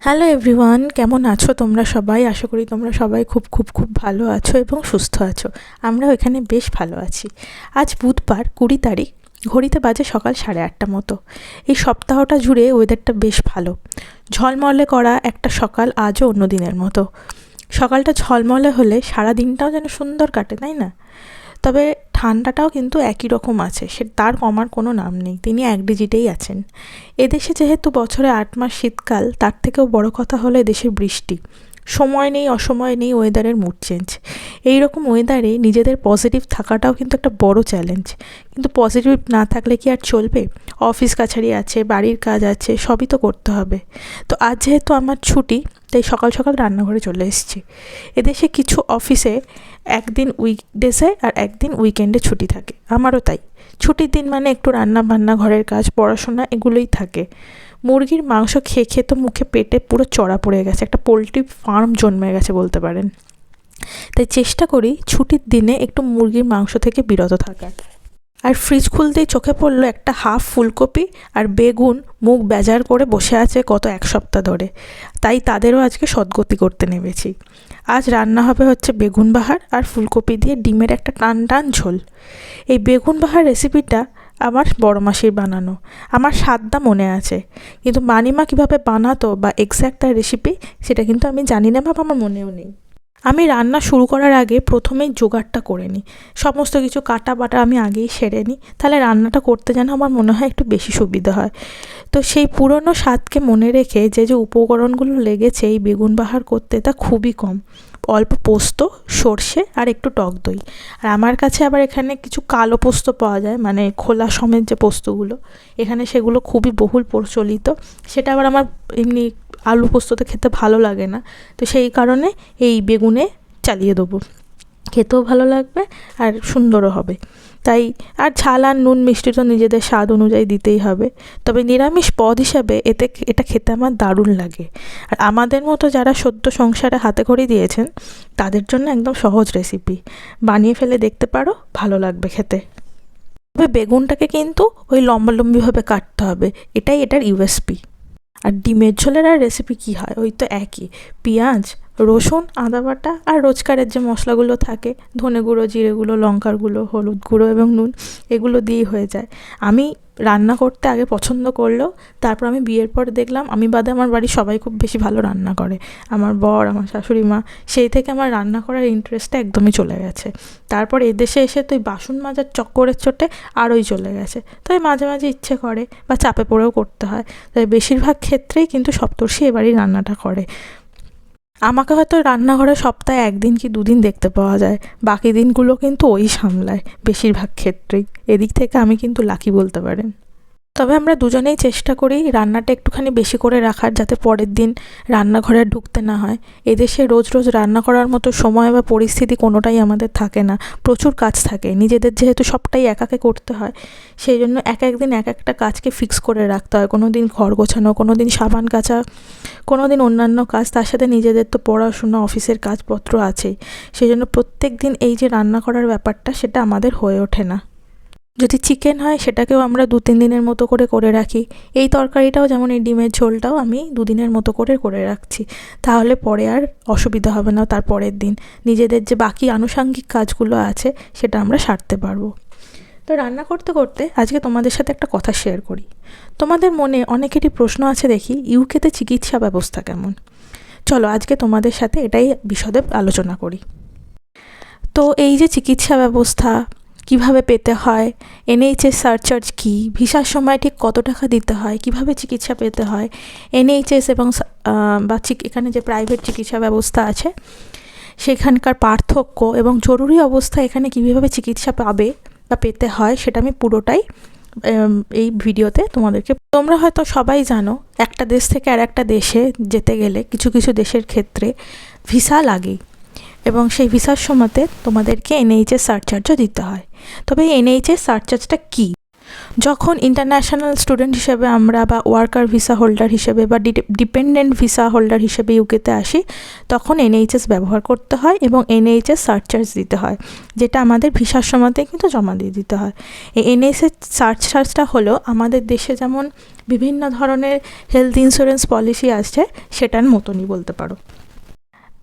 Hello everyone কেমন আছো তোমরা সবাই? আশা করি তোমরা সবাই খুব খুব খুব ভালো আছো এবং সুস্থ আছো। আমরাও এখানে বেশ ভালো আছি। আজ বুধবার, কুড়ি তারিখ, ঘড়িতে বাজে সকাল সাড়ে আটটা মতো। এই সপ্তাহটা জুড়ে ওয়েদারটা বেশ ভালো। ঝলমলে করা একটা সকাল আজও অন্য দিনের মতো। সকালটা ঝলমলে হলে সারা দিনটাও যেন সুন্দর কাটে, তাই না? তবে ঠান্ডাটাও কিন্তু একই রকম আছে, সে তার কমার কোনো নাম নেই, তিনি এক ডিজিটেই আছেন। এদেশে যেহেতু বছরে আট মাস শীতকাল, তার থেকেও বড় কথা হলো এদেশের বৃষ্টি। সময় নেই, অসময় নেই ওয়েদারের মুড চেঞ্জ এই রকম ওয়েদারে নিজেদের পজিটিভ থাকাটাও কিন্তু একটা বড় চ্যালেঞ্জ কিন্তু পজিটিভ না থাকলে কি আর চলবে? অফিস কাছারি আছে, বাড়ির কাজ আছে, সবই তো করতে হবে। তো আজ যেহেতু আমার ছুটি, তাই সকাল সকাল রান্নাঘরে চলে এসেছি। এদেশে কিছু অফিসে একদিন উইকডেসে আর একদিন উইকেন্ডে ছুটি থাকে। আমারও তাই। ছুটির দিন মানে একটু রান্না বান্না ঘরের কাজ, পড়াশোনা, এগুলোই থাকে। মুরগির মাংস খেয়ে খেয়ে তো মুখে পেটে পুরো চড়া পড়ে গেছে, একটা পোলট্রি ফার্ম জন্মে গেছে বলতে পারেন। তাই চেষ্টা করি ছুটির দিনে একটু মুরগির মাংস থেকে বিরত থাকার। আর ফ্রিজ খুলতেই চোখে পড়ল একটা হাফ ফুলকপি আর বেগুন মুখ বেজার করে বসে আছে গত এক সপ্তাহ ধরে। তাই তাদেরও আজকে সদ্গতি করতে নেমেছি। আজ রান্না হবে হচ্ছে বেগুন বাহার আর ফুলকপি দিয়ে ডিমের একটা টান টান ঝোল। এই বেগুন বাহার রেসিপিটা আমার বড় মাসির বানানো। আমার স্বাদটা মনে আছে। কিন্তু মানিমা কীভাবে বানাতো বা এক্স্যাক্ট তার রেসিপি সেটা কিন্তু আমি জানি না ভাব আমার মনেও নেই। আমি রান্না শুরু করার আগে প্রথমেই জোগাড়টা করে নিই। সমস্ত কিছু কাটা বাটা আমি আগেই সেরে নিই। তাহলে রান্নাটা করতে যেন আমার মনে হয় একটু বেশি সুবিধা হয়। তো সেই পুরনো স্বাদকে মনে রেখে যে যে উপকরণগুলো লেগেছে এই বেগুন বাহার করতে, তা খুবই কম। অল্প পোস্ত, সর্ষে আর একটু টক দই। আর আমার কাছে আবার এখানে কিছু কালো পোস্ত পাওয়া যায় মানে খোলা সমেত যে পোস্তগুলো, এখানে সেগুলো খুবই বহুল প্রচলিত। সেটা আবার আমার এমনি আলু পোস্ততে খেতে ভালো লাগে না। তো সেই কারণে এই বেগুনে চালিয়ে দেবো। খেতেও ভালো লাগবে আর সুন্দরও হবে। তাই আর ঝাল আর নুন মিষ্টি তো নিজেদের স্বাদ অনুযায়ী দিতেই হবে। তবে নিরামিষ পদ হিসাবে এতে এটা খেতে আমার দারুণ লাগে। আর আমাদের মতো যারা সদ্য সংসারে হাতে খড়ি দিয়েছেন, তাদের জন্য একদম সহজ রেসিপি বানিয়ে ফেলে দেখতে পারো, ভালো লাগবে খেতে। তবে বেগুনটাকে কিন্তু ওই লম্বালম্বিভাবে কাটতে হবে। এটাই এটার ইউএসপি আর ডিমের ঝোলের আর রেসিপি কী হয়? ওই তো একই। পেঁয়াজ রসুন, আদা বাটা আর রোজকারের যে মশলাগুলো থাকে, ধনে গুঁড়ো, জিরে গুঁড়ো, লঙ্কার গুঁড়ো, হলুদ গুঁড়ো এবং নুন, এগুলো দিয়েই হয়ে যায়। আমি রান্না করতে আগে পছন্দ করলেও, তারপর আমি বিয়ের পর দেখলাম, আমি বাদে আমার বাড়ির সবাই খুব বেশি ভালো রান্না করে। আমার বর, আমার শাশুড়ি মা, সেই থেকে আমার রান্না করার ইন্টারেস্টটা একদমই চলে গেছে। তারপর এদেশে এসে তো বাসন মাজার চক্করের চোটে আরোই চলে গেছে। তাই মাঝে মাঝে ইচ্ছে করে বা চাপে পড়েও করতে হয়। তাই বেশিরভাগ ক্ষেত্রেই কিন্তু সপ্তর্ষি এবারই রান্নাটা করে। আমাকে হয়তো রান্নাঘরে সপ্তাহে একদিন কি দুদিন দেখতে পাওয়া যায়, বাকি দিনগুলো কিন্তু ওই সামলায়, বেশিরভাগ ক্ষেত্রেই। এদিক থেকে আমি কিন্তু লাকি বলতে পারেন। তবে আমরা দুজনেই চেষ্টা করি রান্নাটা একটুখানি বেশি করে রাখার যাতে পরের দিন রান্নাঘরে ঢুকতে না হয়। এদেশে রোজ রোজ রান্না করার মতো সময় বা পরিস্থিতি কোনোটাই আমাদের থাকে না। প্রচুর কাজ থাকে। নিজেদের যেহেতু সবটাই একাকে করতে হয়, সেই জন্য এক এক দিন এক একটা কাজকে ফিক্স করে রাখতে হয়। কোনো দিন ঘর গোছানো কোনো দিন সাবান কাচা কোনো দিন অন্যান্য কাজ। তার সাথে নিজেদের তো পড়াশোনা, অফিসের কাজপত্র আছেই। সেই জন্য প্রত্যেক দিন এই যে রান্না করার ব্যাপারটা, সেটা আমাদের হয়ে ওঠে না। যদি চিকেন হয়, সেটাকেও আমরা দু তিন দিনের মতো করে করে রাখি। এই তরকারিটাও যেমন এই ডিমের ঝোলটাও আমি দুদিনের মতো করে করে রাখছি। তাহলে পরে আর অসুবিধা হবে না তার পরের দিন। নিজেদের যে বাকি আনুষাঙ্গিক কাজগুলো আছে, সেটা আমরা সারতে পারব। তো রান্না করতে করতে আজকে তোমাদের সাথে একটা কথা শেয়ার করি। তোমাদের মনে অনেকেরই প্রশ্ন আছে দেখি, ইউকেতে চিকিৎসা ব্যবস্থা কেমন? চলো আজকে তোমাদের সাথে এটাই বিশদে আলোচনা করি। তো এই যে চিকিৎসা ব্যবস্থা কীভাবে পেতে হয়? এনএইচএস সার্চার্জ কী? ভিসার সময় ঠিক কত টাকা দিতে হয়? কীভাবে চিকিৎসা পেতে হয়? এনএইচএস এবং বা এখানে যে প্রাইভেট চিকিৎসা ব্যবস্থা আছে, সেখানকার পার্থক্য এবং জরুরি অবস্থা এখানে কীভাবে চিকিৎসা পাবে বা পেতে হয় সেটা আমি পুরোটাই এই ভিডিওতে তোমাদেরকে, তোমরা হয়তো সবাই জানো, একটা দেশ থেকে আর একটা দেশে যেতে গেলে কিছু কিছু দেশের ক্ষেত্রে ভিসা লাগেই। এবং সেই ভিসার সময়তে তোমাদেরকে এনএইচএস সারচার্জও দিতে হয়। তবে এই এনএইচএস সারচার্জটা কী? যখন ইন্টারন্যাশনাল স্টুডেন্ট হিসেবে আমরা বা ওয়ার্কার ভিসা হোল্ডার হিসেবে বা ডিপেন্ডেন্ট ভিসা হোল্ডার হিসেবে ইউকেতে আসি, তখন এনএইচএস ব্যবহার করতে হয় এবং এনএইচএস সার্চার্জ দিতে হয়, যেটা আমাদের ভিসার সময়তে কিন্তু জমা দিয়ে দিতে হয়। এই এনএইচএস সার্চার্জটা হলো আমাদের দেশে যেমন বিভিন্ন ধরনের হেলথ ইন্স্যুরেন্স পলিসি আসছে, সেটার মতনই বলতে পারো।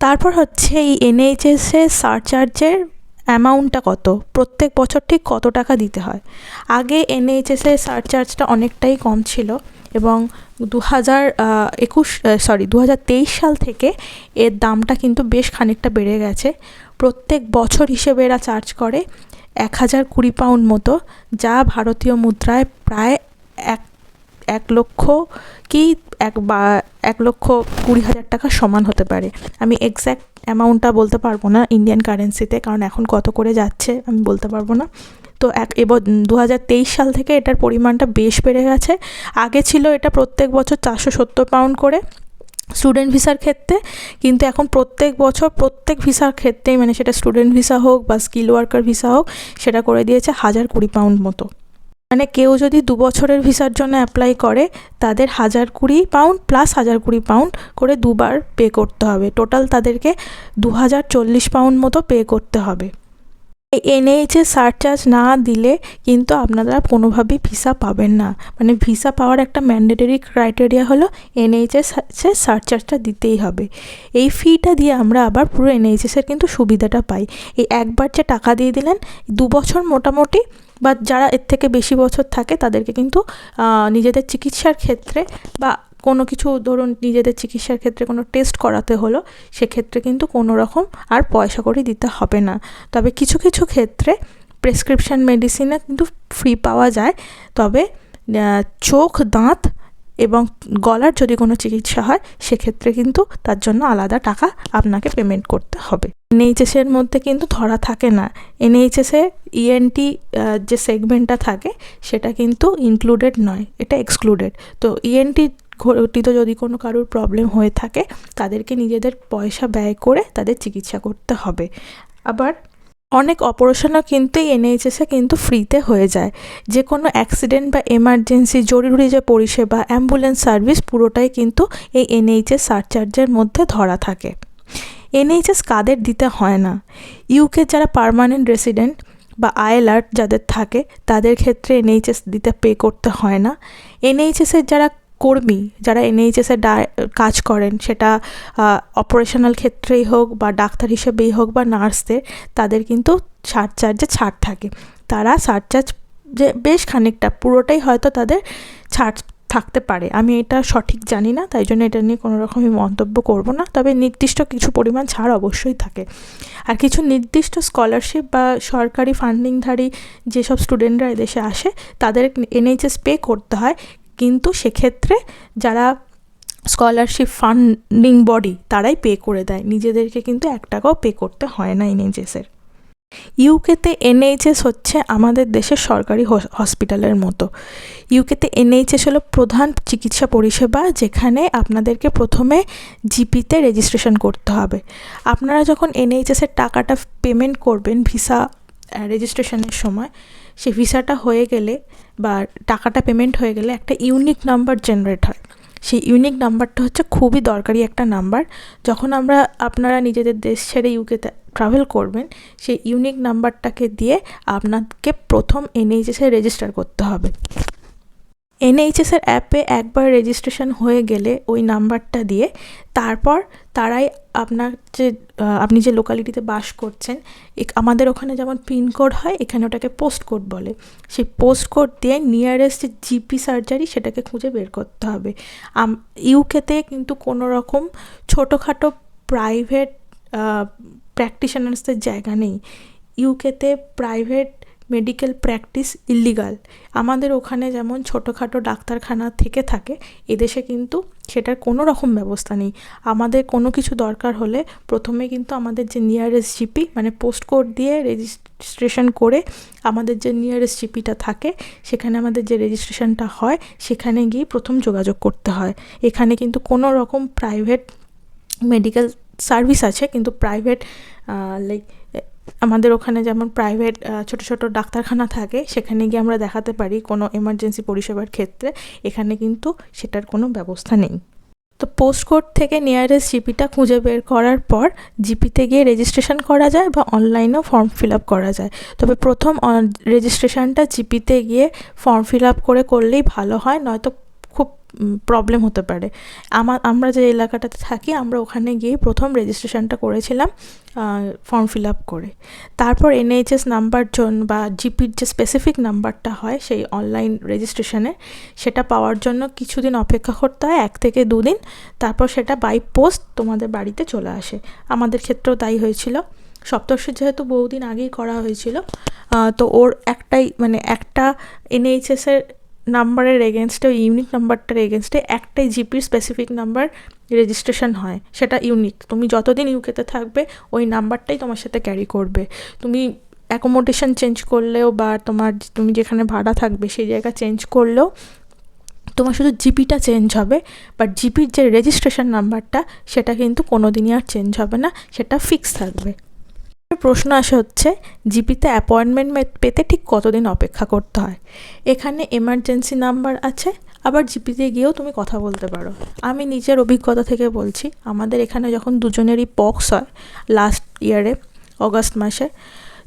তারপর হচ্ছে এই এনএইচএসের সারচার্জের অ্যামাউন্টটা কত? প্রত্যেক বছর ঠিক কত টাকা দিতে হয়? আগে এনএইচএসের সারচার্জটা অনেকটাই কম ছিল এবং দু হাজার একুশ সরি দু হাজার তেইশ সাল থেকে এর দামটা কিন্তু বেশ খানিকটা বেড়ে গেছে। প্রত্যেক বছর হিসেবে এরা চার্জ করে এক হাজার কুড়ি পাউন্ড মতো, যা ভারতীয় মুদ্রায় প্রায় এক এক লক্ষ কি এক বা এক লক্ষ কুড়ি হাজার টাকা সমান হতে পারে। আমি এক্স্যাক্ট অ্যামাউন্টটা বলতে পারব না ইন্ডিয়ান কারেন্সিতে কারণ এখন কত করে যাচ্ছে আমি বলতে পারব না। তো এক এবার দু সাল থেকে এটার পরিমাণটা বেশ বেড়ে গেছে। আগে ছিল এটা প্রত্যেক বছর চারশো সত্তর পাউন্ড করে স্টুডেন্ট ভিসার ক্ষেত্রে, কিন্তু এখন প্রত্যেক বছর প্রত্যেক ভিসার ক্ষেত্রেই মানে সেটা স্টুডেন্ট ভিসা হোক বা স্কিল ওয়ার্কার ভিসা হোক, সেটা করে দিয়েছে হাজার কুড়ি পাউন্ড মতো। মানে কেউ যদি দু বছরের ভিসার জন্য অ্যাপ্লাই করে, তাদের হাজার কুড়ি পাউন্ড প্লাস হাজার কুড়ি পাউন্ড করে দুবার পে করতে হবে। টোটাল তাদেরকে দু হাজার চল্লিশ পাউন্ড মতো পে করতে হবে। এই এনএইচএ সারচার্জ না দিলে কিন্তু আপনারা কোনোভাবেই ভিসা পাবেন না। মানে ভিসা পাওয়ার একটা ম্যান্ডেটরি ক্রাইটেরিয়া হলো এনএইচএস সারচার্জটা দিতেই হবে। এই ফিটা দিয়ে আমরা আবার পুরো এনএইচএসের কিন্তু সুবিধাটা পাই। এই একবার যে টাকা দিয়ে দিলেন, দু বছর মোটামুটি বা যারা এর থেকে বেশি বছর থাকে তাদেরকে কিন্তু নিজেদের চিকিৎসার ক্ষেত্রে বা কোনো কিছু ধরুন নিজেদের চিকিৎসার ক্ষেত্রে কোনো টেস্ট করাতে হলো, সেক্ষেত্রে কিন্তু কোনো রকম আর পয়সা করে দিতে হবে না। তবে কিছু কিছু ক্ষেত্রে প্রেসক্রিপশান মেডিসিনে কিন্তু ফ্রি পাওয়া যায়। তবে চোখ, দাঁত এবং গলার যদি কোনো চিকিৎসা হয়, সেক্ষেত্রে কিন্তু তার জন্য আলাদা টাকা আপনাকে পেমেন্ট করতে হবে। এনএইচএসের মধ্যে কিন্তু ধরা থাকে না। এনএইচএসে ইএনটি যে সেগমেন্টটা থাকে, সেটা কিন্তু ইনক্লুডেড নয়, এটা এক্সক্লুডেড তো ইএনটি ঘটিত যদি কোনো কারোর প্রবলেম হয়ে থাকে, তাদেরকে নিজেদের পয়সা ব্যয় করে তাদের চিকিৎসা করতে হবে। আবার অনেক অপারেশনও কিন্তু এই এনএইচএসে কিন্তু ফ্রিতে হয়ে যায়। যে কোনো অ্যাক্সিডেন্ট বা এমার্জেন্সি, জরুরি যে পরিষেবা, অ্যাম্বুলেন্স সার্ভিস পুরোটাই কিন্তু এই এনএইচএস সারচার্জের মধ্যে ধরা থাকে। এনএইচএস কাদের দিতে হয় না? ইউকে যারা পারমানেন্ট রেসিডেন্ট বা আইএলআর্ট যাদের থাকে, তাদের ক্ষেত্রে এনএইচএস দিতে পে করতে হয় না। এনএইচএসের যারা কর্মী যারা এনএইচএসে কাজ করেন, সেটা অপারেশনাল ক্ষেত্রেই হোক বা ডাক্তার হিসেবেই হোক বা নার্সদের, তাদের কিন্তু সারচার্জে ছাড় থাকে। তারা সারচার্জ যে বেশ খানিকটা, পুরোটাই হয়তো তাদের ছাড় থাকতে পারে। আমি এটা সঠিক জানি না, তাই জন্য এটা নিয়ে কোনো রকমই মন্তব্য করব না। তবে নির্দিষ্ট কিছু পরিমাণ ছাড় অবশ্যই থাকে। আর কিছু নির্দিষ্ট স্কলারশিপ বা সরকারি ফান্ডিংধারী যেসব স্টুডেন্টরা এদেশে আসে, তাদের এনএইচএস পে করতে হয়। কিন্তু সেক্ষেত্রে যারা স্কলারশিপ ফান্ডিং বডি তারাই পে করে দেয়। নিজেদেরকে কিন্তু এক টাকাও পে করতে হয় না এনএইচএসের ইউকেতে এনএইচএস হচ্ছে আমাদের দেশের সরকারি হসপিটালের মতো। ইউকেতে এনএইচএস হলো প্রধান চিকিৎসা পরিষেবা যেখানে আপনাদেরকে প্রথমে জিপিতে রেজিস্ট্রেশন করতে হবে। আপনারা যখন এনএইচএসের টাকাটা পেমেন্ট করবেন ভিসা রেজিস্ট্রেশনের সময় সেই ভিসাটা হয়ে গেলে বা টাকাটা পেমেন্ট হয়ে গেলে একটা ইউনিক নাম্বার জেনারেট হয়। সেই ইউনিক নাম্বারটা হচ্ছে খুবই দরকারি একটা নাম্বার যখন আমরা আপনারা নিজেদের দেশ ছেড়ে ইউকেতে ট্রাভেল করবেন, সেই ইউনিক নাম্বারটাকে দিয়ে আপনাকে প্রথম এনএইচএসে রেজিস্টার করতে হবে। এনএইচএসের অ্যাপে একবার রেজিস্ট্রেশন হয়ে গেলে ওই নাম্বারটা দিয়ে তারপর তারাই আপনার যে আপনি যে লোকালিটিতে বাস করছেন আমাদের ওখানে যেমন পিনকোড হয়, এখানে ওটাকে পোস্ট কোড বলে। সেই পোস্ট কোড দিয়ে নিয়ারেস্ট জিপি সার্জারি সেটাকে খুঁজে বের করতে হবে। ইউকেতে কিন্তু কোনো রকম ছোটোখাটো প্রাইভেট প্র্যাকটিশনার্সদের জায়গা নেই। ইউকেতে প্রাইভেট মেডিকেল প্র্যাকটিস ইল্লিগাল আমাদের ওখানে যেমন ছোটোখাটো ডাক্তারখানা থেকে থাকে, এদেশে কিন্তু সেটার কোনো রকম ব্যবস্থা নেই। আমাদের কোনো কিছু দরকার হলে প্রথমে কিন্তু আমাদের যে নিয়ারেস্ট জিপি মানে পোস্ট কোড দিয়ে রেজিস্ট্রেশন করে আমাদের যে নিয়ারেস্ট জিপিটা থাকে, সেখানে আমাদের যে রেজিস্ট্রেশনটা হয়, সেখানে গিয়ে প্রথম যোগাযোগ করতে হয়। এখানে কিন্তু কোনো রকম প্রাইভেট মেডিকেল সার্ভিস আছে, কিন্তু প্রাইভেট লাইক আমাদের ওখানে যেমন প্রাইভেট ছোট ছোট ডাক্তারখানা থাকে, সেখানে গিয়ে আমরা দেখাতে পারি কোনো এমার্জেন্সি পরিষেবার ক্ষেত্রে। এখানে কিন্তু সেটার কোনো ব্যবস্থা নেই। তো পোস্ট কোড থেকে নিয়ারেস্ট জিপিটা খুঁজে বের করার পর জিপিতে গিয়ে রেজিস্ট্রেশন করা যায় বা অনলাইনেও ফর্ম ফিল আপ করা যায়। তবে প্রথম রেজিস্ট্রেশনটা জিপিতে গিয়ে ফর্ম ফিল আপ করে করলেই ভালো হয়, নয়তো প্রবলেম হতে পারে। আমার আমরা যে এলাকাটাতে থাকি, আমরা ওখানে গিয়ে প্রথম রেজিস্ট্রেশনটা করেছিলাম ফর্ম ফিল আপ করে। তারপর এনএইচএস নাম্বার জন্য বা জিপির যে স্পেসিফিক নাম্বারটা হয়, সেই অনলাইন রেজিস্ট্রেশনে সেটা পাওয়ার জন্য কিছুদিন অপেক্ষা করতে হয়, এক থেকে দুদিন তারপর সেটা বাই পোস্ট তোমাদের বাড়িতে চলে আসে। আমাদের ক্ষেত্রেও তাই হয়েছিল। সপ্তর্ষি যেহেতু বহুদিন আগেই করা হয়েছিল তো ওর একটাই মানে একটা এনএইচএসের নাম্বারের এগেনস্টে ওই ইউনিক নাম্বারটার এগেনস্টে একটাই জিপির স্পেসিফিক নাম্বার রেজিস্ট্রেশন হয়। সেটা ইউনিক তুমি যতদিন ইউকেতে থাকবে, ওই নাম্বারটাই তোমার সাথে ক্যারি করবে। তুমি অ্যাকোমোডেশন চেঞ্জ করলেও বা তোমার তুমি যেখানে ভাড়া থাকবে, সেই জায়গা চেঞ্জ করলেও তোমার শুধু জিপিটা চেঞ্জ হবে বাট জিপির যে রেজিস্ট্রেশন নাম্বারটা সেটা কিন্তু কোনো দিনই আর চেঞ্জ হবে না, সেটা ফিক্স থাকবে। প্রশ্ন আসে হচ্ছে জিপিতে অ্যাপয়েন্টমেন্ট পেতে ঠিক কতদিন অপেক্ষা করতে হয়? এখানে এমার্জেন্সি নাম্বার আছে, আবার জিপিতে গিয়েও তুমি কথা বলতে পারো। আমি নিজের অভিজ্ঞতা থেকে বলছি, আমাদের এখানে যখন দুজনেরই পক্স হয় লাস্ট ইয়ারে অগাস্ট মাসে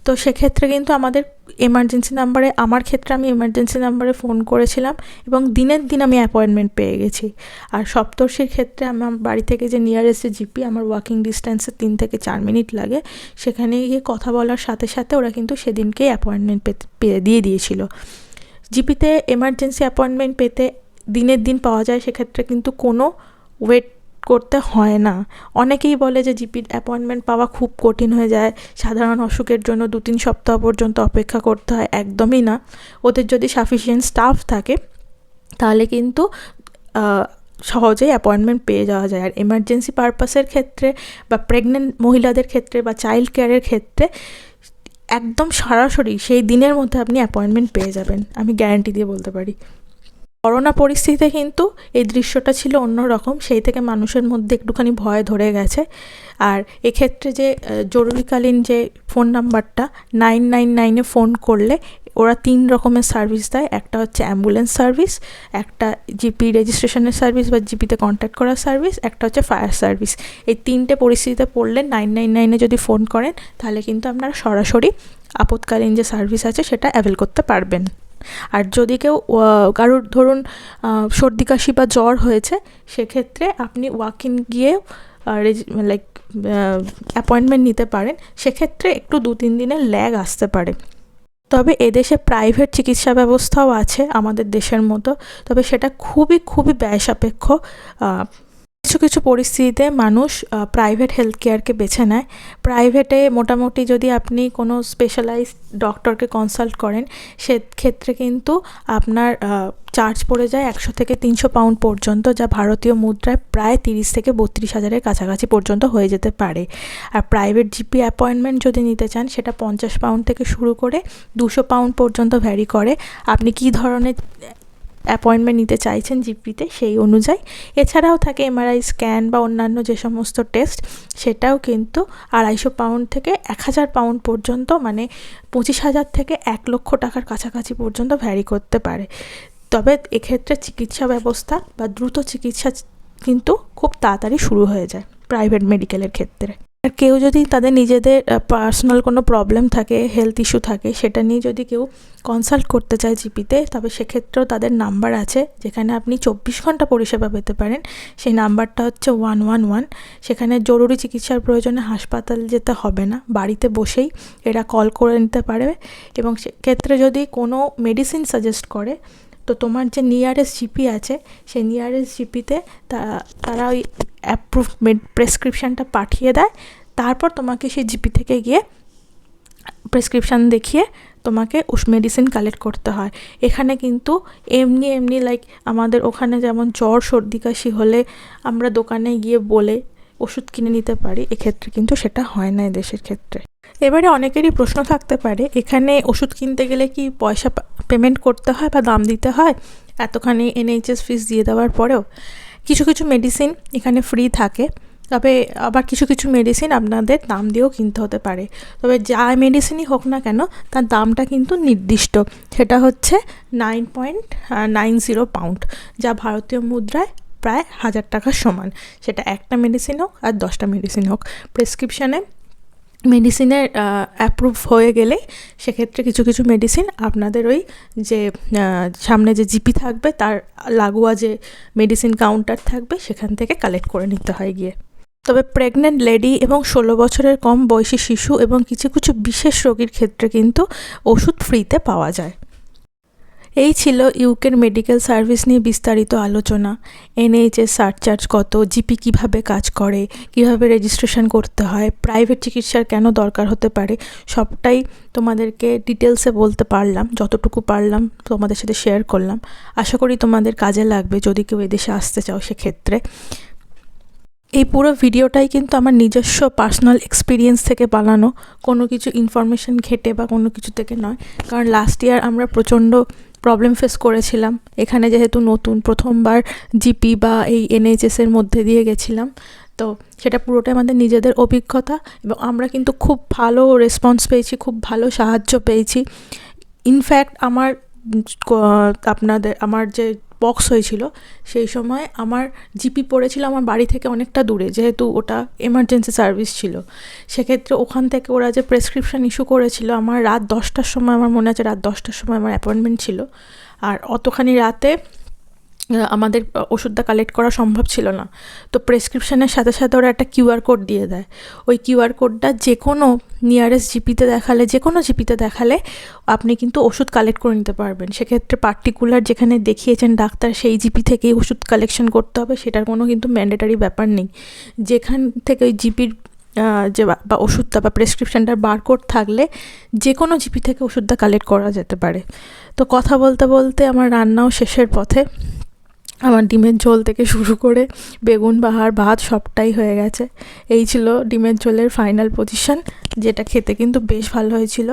তো সেক্ষেত্রে কিন্তু আমাদের এমার্জেন্সি নাম্বারে আমার ক্ষেত্রে আমি এমার্জেন্সি নাম্বারে ফোন করেছিলাম এবং দিনের দিন আমি অ্যাপয়েন্টমেন্ট পেয়ে গেছি। আর সপ্তর্ষির ক্ষেত্রে আমার বাড়ি থেকে যে নিয়ারেস্ট জিপি আমার ওয়াকিং ডিস্ট্যান্সে তিন থেকে চার মিনিট লাগে। সেখানে গিয়ে কথা বলার সাথে সাথে ওরা কিন্তু সেদিনকেই অ্যাপয়েন্টমেন্ট পেতে দিয়ে দিয়েছিল। জিপিতে এমার্জেন্সি অ্যাপয়েন্টমেন্ট পেতে দিনের দিন পাওয়া যায়, সেক্ষেত্রে কিন্তু কোনো ওয়েট করতে হয় না। অনেকেই বলে যে জিপির অ্যাপয়েন্টমেন্ট পাওয়া খুব কঠিন হয়ে যায়। সাধারণ অসুখের জন্য দু তিন সপ্তাহ পর্যন্ত অপেক্ষা করতে হয়, একদমই না। ওদের যদি সাফিসিয়েন্ট স্টাফ থাকে, তাহলে কিন্তু সহজেই অ্যাপয়েন্টমেন্ট পেয়ে যাওয়া যায়। আর এমার্জেন্সি পারপাসের ক্ষেত্রে বা প্রেগনেন্ট মহিলাদের ক্ষেত্রে বা চাইল্ড কেয়ারের ক্ষেত্রে, একদম সরাসরি সেই দিনের মধ্যে আপনি অ্যাপয়েন্টমেন্ট পেয়ে যাবেন। আমি গ্যারান্টি দিয়ে বলতে পারি। করোনা পরিস্থিতিতে কিন্তু এই দৃশ্যটা ছিল অন্য রকম সেই থেকে মানুষের মধ্যে একটুখানি ভয় ধরে গেছে। আর এক্ষেত্রে যে জরুরিকালীন যে ফোন নাম্বারটা নাইন নাইন নাইনে ফোন করলে ওরা তিন রকমের সার্ভিস দেয়। একটা হচ্ছে অ্যাম্বুলেন্স সার্ভিস একটা জিপি রেজিস্ট্রেশনের সার্ভিস বা জিপিতে কন্ট্যাক্ট করার সার্ভিস একটা হচ্ছে ফায়ার সার্ভিস এই তিনটে পরিস্থিতিতে পড়লে নাইন নাইন নাইনে যদি ফোন করেন, তাহলে কিন্তু আপনারা সরাসরি আপৎকালীন যে সার্ভিস আছে, সেটা অ্যাভেল করতে পারবেন। আর যদি কেউ কারোর ধরুন সর্দি কাশি বা জ্বর হয়েছে, সেক্ষেত্রে আপনি ওয়াক ইন গিয়ে লাইক অ্যাপয়েন্টমেন্ট নিতে পারেন। সেক্ষেত্রে একটু দু তিন দিনের ল্যাগ আসতে পারে। তবে এদেশে প্রাইভেট চিকিৎসা ব্যবস্থাও আছে আমাদের দেশের মতো। তবে সেটা খুবই খুবই ব্যয় সাপেক্ষ কিছু কিছু পরিস্থিতিতে মানুষ প্রাইভেট হেলথ কেয়ারকে বেছে নেয়। প্রাইভেটে মোটামুটি যদি আপনি কোনো স্পেশালাইজড ডক্টরকে কনসাল্ট করেন সেক্ষেত্রে কিন্তু আপনার চার্জ পড়ে যায় একশো থেকে তিনশো পাউন্ড পর্যন্ত, যা ভারতীয় মুদ্রায় প্রায় তিরিশ থেকে বত্রিশ হাজারের কাছাকাছি পর্যন্ত হয়ে যেতে পারে। আর প্রাইভেট জিপি অ্যাপয়েন্টমেন্ট যদি নিতে চান, সেটা পঞ্চাশ পাউন্ড থেকে শুরু করে দুশো পাউন্ড পর্যন্ত ভ্যারি করে। আপনি কী ধরনের অ্যাপয়েন্টমেন্ট নিতে চাইছেন জিপিতে সেই অনুযায়ী। এছাড়াও থাকে এমআরআই স্ক্যান বা অন্যান্য যে সমস্ত টেস্ট সেটাও কিন্তু আড়াইশো পাউন্ড থেকে এক হাজার পাউন্ড পর্যন্ত মানে পঁচিশ হাজার থেকে এক লক্ষ টাকার কাছাকাছি পর্যন্ত ভ্যারি করতে পারে। তবে এক্ষেত্রে চিকিৎসা ব্যবস্থা বা দ্রুত চিকিৎসা কিন্তু খুব তাড়াতাড়ি শুরু হয়ে যায় প্রাইভেট মেডিকেলের ক্ষেত্রে। আর কেউ যদি তাদের নিজেদের পার্সোনাল কোনো প্রবলেম থাকে হেলথ ইস্যু থাকে, সেটা নিয়ে যদি কেউ কনসাল্ট করতে চায় জিপিতে তবে সেক্ষেত্রেও তাদের নাম্বার আছে, যেখানে আপনি চব্বিশ ঘণ্টা পরিষেবা পেতে পারেন। সেই নাম্বারটা হচ্ছে ওয়ান ওয়ান ওয়ান সেখানে জরুরি চিকিৎসার প্রয়োজনে হাসপাতাল যেতে হবে না, বাড়িতে বসেই এরা কল করে নিতে পারবে। এবং সেক্ষেত্রে যদি কোনো মেডিসিন সাজেস্ট করে তো তোমার যে নিয়ারেস্ট জিপি আছে, সেই নিয়ারেস্ট জিপিতে তারা ওই অ্যাপ্রুভ প্রেসক্রিপশানটা পাঠিয়ে দেয়। তারপর তোমাকে সেই জিপি থেকে গিয়ে প্রেসক্রিপশান দেখিয়ে তোমাকে মেডিসিন কালেক্ট করতে হয়। এখানে কিন্তু এমনি এমনি লাইক আমাদের ওখানে যেমন জ্বর, সর্দি, কাশি হলে আমরা দোকানে গিয়ে বলে ওষুধ কিনে নিতে পারি, এক্ষেত্রে কিন্তু সেটা হয় না দেশের ক্ষেত্রে। এবারে অনেকেরই প্রশ্ন থাকতে পারে, এখানে ওষুধ কিনতে গেলে কি পয়সা পেমেন্ট করতে হয় বা দাম দিতে হয়? এতখানি এনএইচএস ফিস দিয়ে দেওয়ার পরেও কিছু কিছু মেডিসিন এখানে ফ্রি থাকে, তবে আবার কিছু কিছু মেডিসিন আপনাদের দাম দিয়েও কিনতে হতে পারে। তবে যা মেডিসিনই হোক না কেন, তার দামটা কিন্তু নির্দিষ্ট। সেটা হচ্ছে nine point nine zero pound যা ভারতীয় মুদ্রায় প্রায় হাজার টাকার সমান। সেটা একটা মেডিসিন হোক আর দশটা মেডিসিন হোক। প্রেসক্রিপশানে মেডিসিনের অ্যাপ্রুভ হয়ে গেলে সেক্ষেত্রে কিছু কিছু মেডিসিন আপনাদের ওই যে সামনে যে জিপি থাকবে তার লাগোয়া যে মেডিসিন কাউন্টার থাকবে সেখান থেকে কালেক্ট করে নিতে হয় গিয়ে। তবে প্রেগনেন্ট লেডি এবং ষোলো বছরের কম বয়সী শিশু এবং কিছু কিছু বিশেষ রোগীর ক্ষেত্রে কিন্তু ওষুধ ফ্রিতে পাওয়া যায়। এই ছিল ইউকের মেডিকেল সার্ভিস নিয়ে বিস্তারিত আলোচনা। এনএইচএস সারচার্জ কত? জিপি কীভাবে কাজ করে? কীভাবে রেজিস্ট্রেশন করতে হয়? প্রাইভেট চিকিৎসার কেন দরকার হতে পারে? সবটাই তোমাদেরকে ডিটেলসে বলতে পারলাম, যতটুকু পারলাম তোমাদের সাথে শেয়ার করলাম। আশা করি তোমাদের কাজে লাগবে যদি কেউ এদেশে আসতে চাও সেক্ষেত্রে। এই পুরো ভিডিওটাই কিন্তু আমার নিজস্ব পার্সোনাল এক্সপিরিয়েন্স থেকে বানানো, কোনো কিছু ইনফরমেশন ঘেটে বা কোনো কিছু থেকে নয়। কারণ লাস্ট ইয়ার আমরা প্রচণ্ড প্রবলেম ফেস করেছিলাম। এখানে যেহেতু নতুন, প্রথমবার জিপি বা এই এনএইচএসের মধ্যে দিয়ে গেছিলাম। তো সেটা পুরোটাই আমাদের নিজেদের অভিজ্ঞতা এবং আমরা কিন্তু খুব ভালো রেসপন্স পেয়েছি, খুব ভালো সাহায্য পেয়েছি। ইনফ্যাক্ট আমার আপনাদের, আমার যে বক্স হয়েছিল, সেই সময় আমার জিপি পড়েছিল আমার বাড়ি থেকে অনেকটা দূরে, যেহেতু ওটা এমার্জেন্সি সার্ভিস ছিল। সেক্ষেত্রে ওখান থেকে ওরা যে প্রেসক্রিপশান ইস্যু করেছিল, আমার রাত দশটার সময়, আমার মনে আছে রাত দশটার সময় আমার অ্যাপয়েন্টমেন্ট ছিল। আর অতখানি রাতে আমাদের ওষুধটা কালেক্ট করা সম্ভব ছিল না। তো প্রেসক্রিপশানের সাথে সাথে ওরা একটা কিউআর কোড দিয়ে দেয়। ওই কিউআর কোডটা যে কোনো নিয়ারেস্ট জিপিতে দেখালে, যে কোনো জিপিতে দেখালে আপনি কিন্তু ওষুধ কালেক্ট করে নিতে পারবেন। সেক্ষেত্রে পার্টিকুলার যেখানে দেখিয়েছেন ডাক্তার, সেই জিপি থেকেই ওষুধ কালেকশন করতে হবে। সেটার কোনো কিন্তু ম্যান্ডেটারি ব্যাপার নেই। যেখান থেকে ওই জিপির যে বা ওষুধটা বা প্রেসক্রিপশানটার বারকোড থাকলে যে কোনো জিপি থেকে ওষুধটা কালেক্ট করা যেতে পারে। তো কথা বলতে বলতে আমার রান্নাও শেষের পথে। আমার ডিমের ঝোল থেকে শুরু করে বেগুন, বাহার, ভাত সবটাই হয়ে গেছে। এই ছিল ডিমের ঝোলের ফাইনাল পজিশন যেটা খেতে কিন্তু বেশ ভালো হয়েছিল।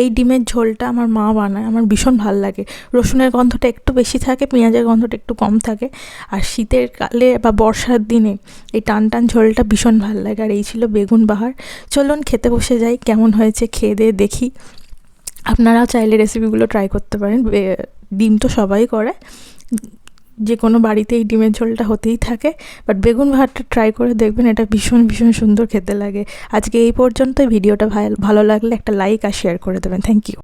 এই ডিমের ঝোলটা আমার মা বানায়, আমার ভীষণ ভালো লাগে। রসুনের গন্ধটা একটু বেশি থাকে, পেঁয়াজের গন্ধটা একটু কম থাকে। আর শীতের কালে বা বর্ষার দিনে এই টান টান ঝোলটা ভীষণ ভালো লাগে, আর এই ছিল বেগুন, বাহার। চলুন খেতে বসে যাই, কেমন হয়েছে খেয়ে দিয়ে দেখি। আপনারাও চাইলে রেসিপিগুলো ট্রাই করতে পারেন ডিম তো সবাই করে। যে কোনো বাড়িতে এই ডিমের ঝোলটা হতেই থাকে বাট বেগুন ভাতটা ট্রাই করে দেখবেন এটা ভীষণ ভীষণ সুন্দর খেতে লাগে। আজকে এই পর্যন্ত ভিডিওটা ভালো লাগলে একটা লাইক আর শেয়ার করে দেবেন। Thank you